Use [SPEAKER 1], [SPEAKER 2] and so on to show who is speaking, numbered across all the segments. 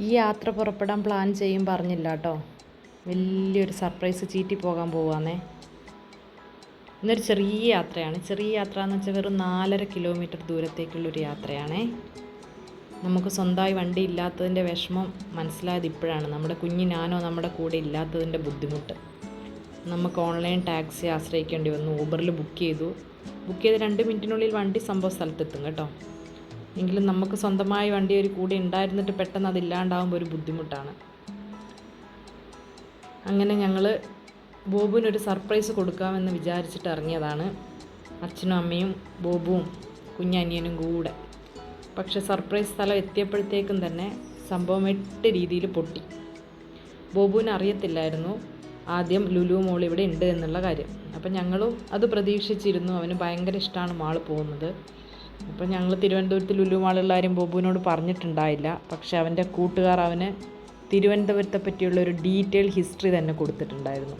[SPEAKER 1] ഈ യാത്ര പുറപ്പെടാൻ പ്ലാൻ ചെയ്യും പറഞ്ഞില്ല കേട്ടോ വലിയൊരു സർപ്രൈസ് ചീറ്റി പോകാൻ പോവാന്നേ. ഇന്നൊരു ചെറിയ യാത്രയാണ്. ചെറിയ യാത്ര എന്ന് വെച്ചാൽ വെറും നാലര കിലോമീറ്റർ ദൂരത്തേക്കുള്ളൊരു യാത്രയാണേ. നമുക്ക് സ്വന്തമായി വണ്ടി ഇല്ലാത്തതിന്റെ വിഷമം മനസ്സിലായത് ഇപ്പോഴാണ്. നമ്മുടെ കുഞ്ഞി ഞാനോ നമ്മുടെ കൂടെ ഇല്ലാത്തതിന്റെ ബുദ്ധിമുട്ട്. നമുക്ക് ഓൺലൈൻ ടാക്സി ആശ്രയിക്കേണ്ടി വന്നു. ഊബറിൽ ബുക്ക് ചെയ്തു. ബുക്ക് ചെയ്ത് രണ്ട് മിനിറ്റിനുള്ളിൽ വണ്ടി സംഭവ സ്ഥലത്തെത്തും കേട്ടോ. എങ്കിലും നമുക്ക് സ്വന്തമായി വണ്ടി ഒരു കൂടെ ഉണ്ടായിരുന്നിട്ട് പെട്ടെന്ന് അതില്ലാണ്ടാവുമ്പോൾ ഒരു ബുദ്ധിമുട്ടാണ്. അങ്ങനെ ഞങ്ങൾ ബോബുവിനൊരു സർപ്രൈസ് കൊടുക്കാമെന്ന് വിചാരിച്ചിട്ട് ഇറങ്ങിയതാണ്. അച്ഛനും അമ്മയും ബോബുവും കുഞ്ഞനിയനും കൂടെ. പക്ഷെ സർപ്രൈസ് സ്ഥലം എത്തിയപ്പോഴത്തേക്കും തന്നെ സംഭവം എട്ട് രീതിയിൽ പൊട്ടി. ബോബുവിന് അറിയത്തില്ലായിരുന്നു ആദ്യം ലുലു മോൾ ഇവിടെ ഉണ്ട് എന്നുള്ള കാര്യം. അപ്പം ഞങ്ങളും അത് പ്രതീക്ഷിച്ചിരുന്നു. അവന് ഭയങ്കര ഇഷ്ടമാണ് മാൾ പോകുന്നത്. അപ്പം ഞങ്ങൾ തിരുവനന്തപുരത്ത് ലുലു മാളുള്ള ആരും ബോബുവിനോട് പറഞ്ഞിട്ടുണ്ടായില്ല. പക്ഷേ അവന്റെ കൂട്ടുകാർ അവന് തിരുവനന്തപുരത്തെ പറ്റിയുള്ള ഒരു ഡീറ്റെയിൽ ഹിസ്റ്ററി തന്നെ കൊടുത്തിട്ടുണ്ടായിരുന്നു.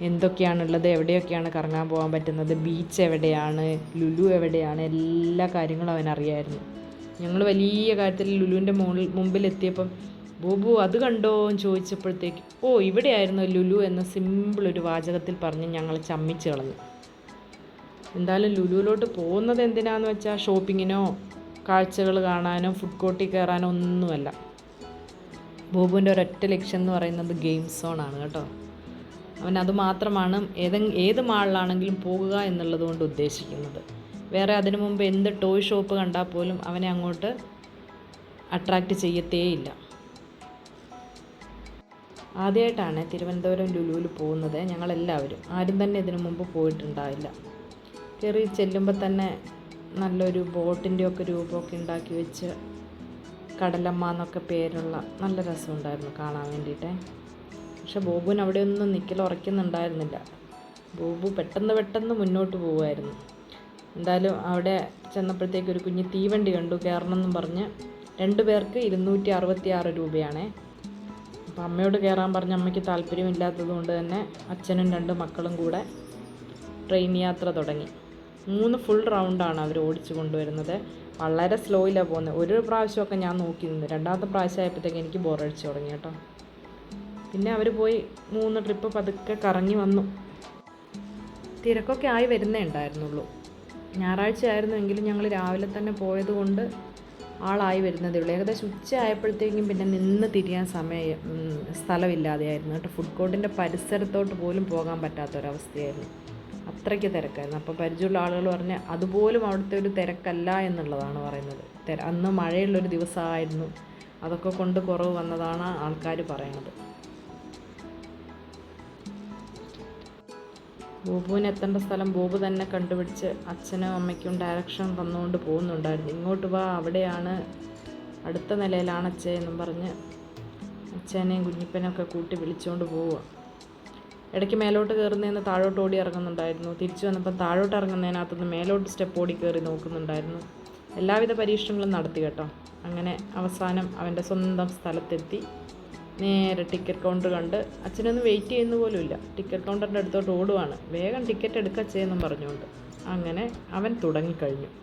[SPEAKER 1] എന്തൊക്കെയാണുള്ളത് എവിടെയൊക്കെയാണ് കറങ്ങാൻ പോകാൻ പറ്റുന്നത് ബീച്ച് എവിടെയാണ് ലുലു എവിടെയാണ് എല്ലാ കാര്യങ്ങളും അവനറിയായിരുന്നു ഞങ്ങൾ വലിയ കാര്യത്തിൽ ലുലുവിന്റെ മുകളിൽ മുമ്പിലെത്തിയപ്പം ബോബു അത് കണ്ടോ എന്ന് ചോദിച്ചപ്പോഴത്തേക്ക് ഓ ഇവിടെയായിരുന്നു ലുലു എന്ന സിമ്പിൾ ഒരു വാചകത്തിൽ പറഞ്ഞ് ഞങ്ങൾ ചമ്മിച്ച് കളഞ്ഞു. എന്തായാലും ലുലുവിലോട്ട് പോകുന്നത് എന്തിനാന്ന് വെച്ചാൽ ഷോപ്പിങ്ങിനോ കാഴ്ചകൾ കാണാനോ ഫുഡ് കോർട്ടിൽ കയറാനോ ഒന്നുമല്ല. ബോബുവിന്റെ ഒരൊറ്റ ലക്ഷ്യം എന്ന് പറയുന്നത് ഗെയിം സോണാണ് കേട്ടോ. അവൻ അത് മാത്രമാണ് ഏതെ ഏത് മാളിലാണെങ്കിലും പോകുക എന്നുള്ളത് കൊണ്ട് ഉദ്ദേശിക്കുന്നത്. വേറെ അതിനു മുമ്പ് എന്ത് ടോയ് ഷോപ്പ് കണ്ടാൽ പോലും അവനെ അങ്ങോട്ട് അട്രാക്റ്റ് ചെയ്യത്തേയില്ല. ആദ്യമായിട്ടാണ് തിരുവനന്തപുരം ലുലുവിൽ പോകുന്നത് ഞങ്ങളെല്ലാവരും. ആരും തന്നെ ഇതിനു മുമ്പ് പോയിട്ടുണ്ടാവില്ല കയറി ചെല്ലുമ്പോൾ തന്നെ നല്ലൊരു ബോട്ടിന്റെ ഒക്കെ രൂപമൊക്കെ ഉണ്ടാക്കി വെച്ച് കടലമ്മ എന്നൊക്കെ പേരുള്ള നല്ല രസമുണ്ടായിരുന്നു കാണാൻ വേണ്ടിയിട്ട്. പക്ഷെ ബോബുവിന് അവിടെ ഒന്നും നിൽക്കൽ ഉറയ്ക്കുന്നുണ്ടായിരുന്നില്ല. ബോബു പെട്ടെന്ന് പെട്ടെന്ന് മുന്നോട്ട് പോവുമായിരുന്നു. എന്തായാലും അവിടെ ചെന്നപ്പോഴത്തേക്ക് ഒരു കുഞ്ഞ് തീവണ്ടി കണ്ടു കയറണം എന്നും പറഞ്ഞ് രണ്ടു പേർക്ക് ഇരുന്നൂറ്റി അറുപത്തി ആറ് രൂപയാണേ. അപ്പം അമ്മയോട് കയറാൻ പറഞ്ഞ അമ്മയ്ക്ക് താല്പര്യമില്ലാത്തത് കൊണ്ട് തന്നെ അച്ഛനും രണ്ട് മക്കളും കൂടെ ട്രെയിൻ യാത്ര തുടങ്ങി. മൂന്ന് ഫുൾ റൗണ്ടാണ് അവർ ഓടിച്ചു കൊണ്ടുവരുന്നത്. വളരെ സ്ലോയിലാണ് പോകുന്നത്. ഒരു പ്രാവശ്യമൊക്കെ ഞാൻ നോക്കി നിന്നു രണ്ടാമത്തെ പ്രാവശ്യം ആയപ്പോഴത്തേക്ക് എനിക്ക് ബോറടിച്ചു തുടങ്ങി കേട്ടോ. പിന്നെ അവർ പോയി മൂന്ന് ട്രിപ്പ് പതുക്കെ കറങ്ങി വന്നു. തിരക്കൊക്കെ ആയി വരുന്നേ ഉണ്ടായിരുന്നുള്ളൂ. ഞായറാഴ്ച ആയിരുന്നു എങ്കിലും ഞങ്ങൾ രാവിലെ തന്നെ പോയത് കൊണ്ട് ആളായി വരുന്നതേ ഉള്ളൂ. ഏകദേശം ഉച്ച ആയപ്പോഴത്തേക്കും പിന്നെ നിന്ന് തിരിയാൻ സമയം സ്ഥലമില്ലാതെയായിരുന്നു കേട്ടോ. ഫുഡ് കോർട്ടിന്റെ പരിസരത്തോട്ട് പോലും പോകാൻ പറ്റാത്തൊരവസ്ഥയായിരുന്നു. അത്രയ്ക്ക് തിരക്കായിരുന്നു. അപ്പോൾ പരിചയമുള്ള ആളുകൾ പറഞ്ഞ് അതുപോലും അവിടുത്തെ ഒരു തിരക്കല്ല എന്നുള്ളതാണ് പറയുന്നത്. തിര അന്ന് മഴയുള്ളൊരു ദിവസമായിരുന്നു. അതൊക്കെ കൊണ്ട് കുറവ് വന്നതാണ് ആൾക്കാർ പറയണത് ബോബുവിന് എത്തേണ്ട സ്ഥലം ബോബു തന്നെ കണ്ടുപിടിച്ച് അച്ഛനും അമ്മയ്ക്കും ഡയറക്ഷൻ തന്നുകൊണ്ട് പോകുന്നുണ്ടായിരുന്നു. ഇങ്ങോട്ട് വാ അവിടെയാണ് അടുത്ത നിലയിലാണ് അച്ഛൻ എന്നും പറഞ്ഞ് അച്ഛനെയും കുഞ്ഞിപ്പനെയൊക്കെ കൂട്ടി വിളിച്ചുകൊണ്ട് പോവുക. ഇടയ്ക്ക് മേലോട്ട് കയറുന്നതിന് താഴോട്ട് ഓടി ഇറങ്ങുന്നുണ്ടായിരുന്നു. തിരിച്ചു വന്നപ്പോൾ താഴോട്ട് ഇറങ്ങുന്നതിനകത്തുനിന്ന് മേലോട്ട് സ്റ്റെപ്പ് ഓടി കയറി നോക്കുന്നുണ്ടായിരുന്നു. എല്ലാവിധ പരീക്ഷണങ്ങളും നടത്തി കേട്ടോ. അങ്ങനെ അവസാനം അവന്റെ സ്വന്തം സ്ഥലത്തെത്തി. നേരെ ടിക്കറ്റ് കൗണ്ടർ കണ്ട് അച്ഛനൊന്നും വെയിറ്റ് ചെയ്യുന്ന പോലുമില്ല. ടിക്കറ്റ് കൗണ്ടറിന്റെ അടുത്തോട്ട് ഓടുവാണ്. വേഗം ടിക്കറ്റ് എടുക്കച്ചേന്നും പറഞ്ഞുകൊണ്ട്. അങ്ങനെ അവൻ തുടങ്ങിക്കഴിഞ്ഞു.